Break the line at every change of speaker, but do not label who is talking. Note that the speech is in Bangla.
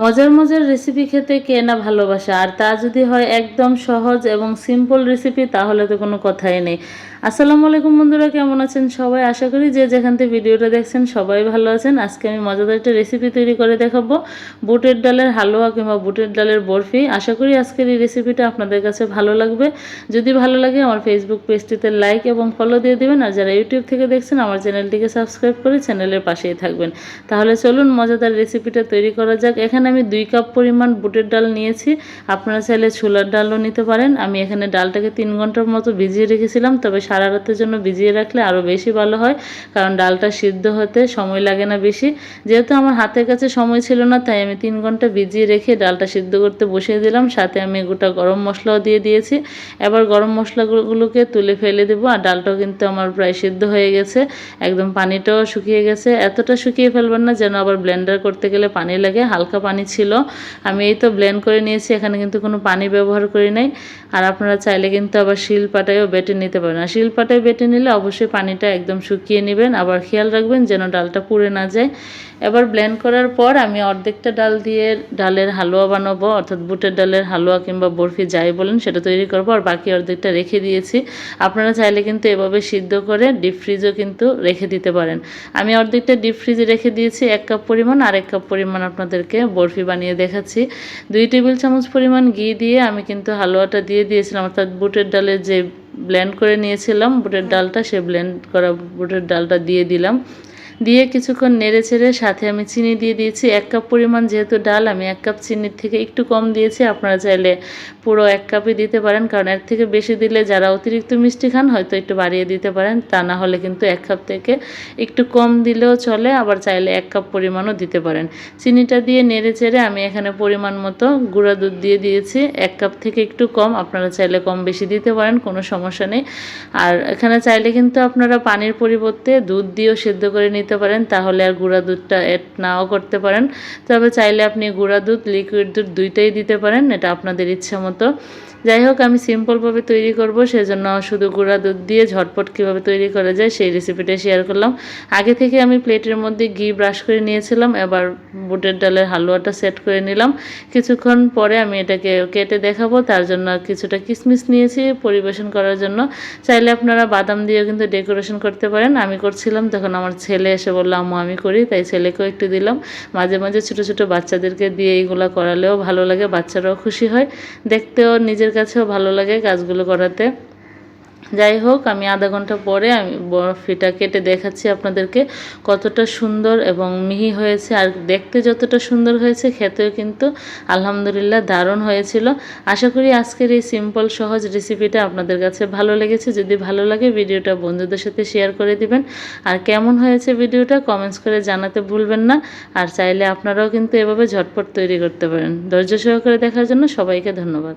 মজার মজার রেসিপি খেতে কে না ভালোবাসে? আর তা যদি হয় একদম সহজ এবং সিম্পল রেসিপি তাহলে তো কোনো কথাই নেই। আসসালামু আলাইকুম বন্ধুরা, কেমন আছেন সবাই? আশা করি যে যেখান থেকে ভিডিওটা দেখছেন সবাই ভালো আছেন। আজকে আমি মজাদার একটা রেসিপি তৈরি করে দেখাবো। বুটের ডালের হালুয়া কিংবা বুটের ডালের বরফি। আশা করি আজকের এই রেসিপিটা আপনাদের কাছে ভালো লাগবে। যদি ভালো লাগে, আমার ফেসবুক পেজটিতে লাইক এবং ফলো দিয়ে দেবেন। আর যারা ইউটিউব থেকে দেখছেন, আমার চ্যানেলটিকে সাবস্ক্রাইব করে চ্যানেলের পাশেই থাকবেন। তাহলে চলুন মজাদার রেসিপিটা তৈরি করা যাক। এখানে আমি দুই কাপ পরিমাণ বুটের ডাল নিয়েছি। আপনারা চাইলে ছোলার ডালও নিতে পারেন। আমি এখানে ডালটাকে তিন ঘণ্টার মতো ভিজিয়ে রেখেছিলাম, তবে সারা রাতের জন্য ভিজিয়ে রাখলে আরও বেশি ভালো হয়, কারণ ডালটা সিদ্ধ হতে সময় লাগে না বেশি। যেহেতু আমার হাতের কাছে সময় ছিল না, তাই আমি তিন ঘণ্টা ভিজিয়ে রেখে ডালটা সিদ্ধ করতে বসিয়ে দিলাম। সাথে আমি গোটা গরম মশলাও দিয়ে দিয়েছি। এবার গরম মশলাগুলোকে তুলে ফেলে দেবো, আর ডালটাও কিন্তু আমার প্রায় সিদ্ধ হয়ে গেছে। একদম পানিটাও শুকিয়ে গেছে। এতটা শুকিয়ে ফেলবেন না যেন আবার ব্লেন্ডার করতে গেলে পানি লাগে, হালকা পানি ছিল। আমি এই তো ব্লেন্ড করে নিয়েছি, এখানে কিন্তু কোনো পানি ব্যবহার করি নাই। আর আপনারা চাইলে কিন্তু আবার শিল পাটায়ও বেটে নিতে পারেন। আর শিল পাটায় বেটে নিলে অবশ্যই পানিটা একদম শুকিয়ে নেবেন। আবার খেয়াল রাখবেন যেন ডালটা পুড়ে না যায়। এবার ব্লেন্ড করার পর আমি অর্ধেকটা ডাল দিয়ে ডালের হালুয়া বানাবো, অর্থাৎ বুটের ডালের হালুয়া কিংবা বরফি যাই বলেন, সেটা তৈরি করব। আর বাকি অর্ধেকটা রেখে দিয়েছি। আপনারা চাইলে কিন্তু এভাবে সিদ্ধ করে ডিপ ফ্রিজও কিন্তু রেখে দিতে পারেন। আমি অর্ধেকটা ডিপ ফ্রিজে রেখে দিয়েছি, এক কাপ পরিমাণ। আর এক কাপ পরিমাণ আপনাদেরকে বরফি বানিয়ে দেখাচ্ছি। দুই টেবিল চামচ পরিমাণ ঘি দিয়ে আমি কিন্তু হালুয়াটা দিয়ে দিয়েছিলাম। অর্থাৎ বুটের ডালের যে ব্লেন্ড করে নিয়েছিলাম, বুটের ডালটা সে ব্লেন্ড করা বুটের ডালটা দিয়ে দিলাম। দিয়ে কিছুক্ষণ নেড়ে ছেড়ে সাথে আমি চিনি দিয়ে দিয়েছি। এক কাপ পরিমাণ যেহেতু ডাল, আমি এক কাপ চিনির থেকে একটু কম দিয়েছি। আপনারা চাইলে পুরো এক কাপই দিতে পারেন, কারণ এর থেকে বেশি দিলে যারা অতিরিক্ত মিষ্টি খান, হয়তো একটু বাড়িয়ে দিতে পারেন। তা না হলে কিন্তু এক কাপ থেকে একটু কম দিলেও চলে, আবার চাইলে এক কাপ পরিমাণও দিতে পারেন। চিনিটা দিয়ে নেড়ে চেড়ে আমি এখানে পরিমাণ মতো গুঁড়া দুধ দিয়ে দিয়েছি। এক কাপ থেকে একটু কম, আপনারা চাইলে কম বেশি দিতে পারেন, কোনো সমস্যা নেই। আর এখানে চাইলে কিন্তু আপনারা পানির পরিবর্তে দুধ দিয়েও সেদ্ধ করে নিতে নিতে পারেন, তাহলে আর গুঁড়া দুধটা এড নাও করতে পারেন। তবে চাইলে আপনি গুঁড়া দুধ লিকুইড দুধ দুইটাই দিতে পারেন, এটা আপনাদের ইচ্ছা মতো। যাই হোক, আমি সিম্পলভাবে তৈরি করব, সেজন্য শুধু গুঁড়া দুধ দিয়ে ঝটপট কীভাবে তৈরি করা যায় সেই রেসিপিটা শেয়ার করলাম। আগে থেকে আমি প্লেটের মধ্যে ঘি ব্রাশ করে নিয়েছিলাম, এবার বুটের ডালের হালুয়াটা সেট করে নিলাম। কিছুক্ষণ পরে আমি এটাকে কেটে দেখাবো, তার জন্য কিছুটা কিশমিশ নিয়েছি পরিবেশন করার জন্য। চাইলে আপনারা বাদাম দিয়েও কিন্তু ডেকোরেশন করতে পারেন। আমি করছিলাম, তখন আমার ছেলে এসে বলল, আম্মু, আমি করি। তাই ছেলেকেও একটু দিলাম। মাঝে মাঝে ছোটো ছোটো বাচ্চাদেরকে দিয়ে এইগুলো করালেও ভালো লাগে, বাচ্চারাও খুশি হয়। দেখতেও নিজের কাছেও ভালো লাগে কাজগুলো করাতে। যাই হোক, আমি আধা ঘণ্টা পরে আমি বরফিটা কেটে দেখাচ্ছি আপনাদেরকে কতটা সুন্দর এবং মিহি হয়েছে। আর দেখতে যতটা সুন্দর হয়েছে, খেতেও কিন্তু আলহামদুলিল্লাহ দারুণ হয়েছিল। আশা করি আজকের এই সিম্পল সহজ রেসিপিটা আপনাদের কাছে ভালো লেগেছে। যদি ভালো লাগে, ভিডিওটা বন্ধুদের সাথে শেয়ার করে দিবেন। আর কেমন হয়েছে ভিডিওটা কমেন্টস করে জানাতে ভুলবেন না। আর চাইলে আপনারাও কিন্তু এভাবে ঝটপট তৈরি করতে পারেন। ধৈর্য সহকারে দেখার জন্য সবাইকে ধন্যবাদ।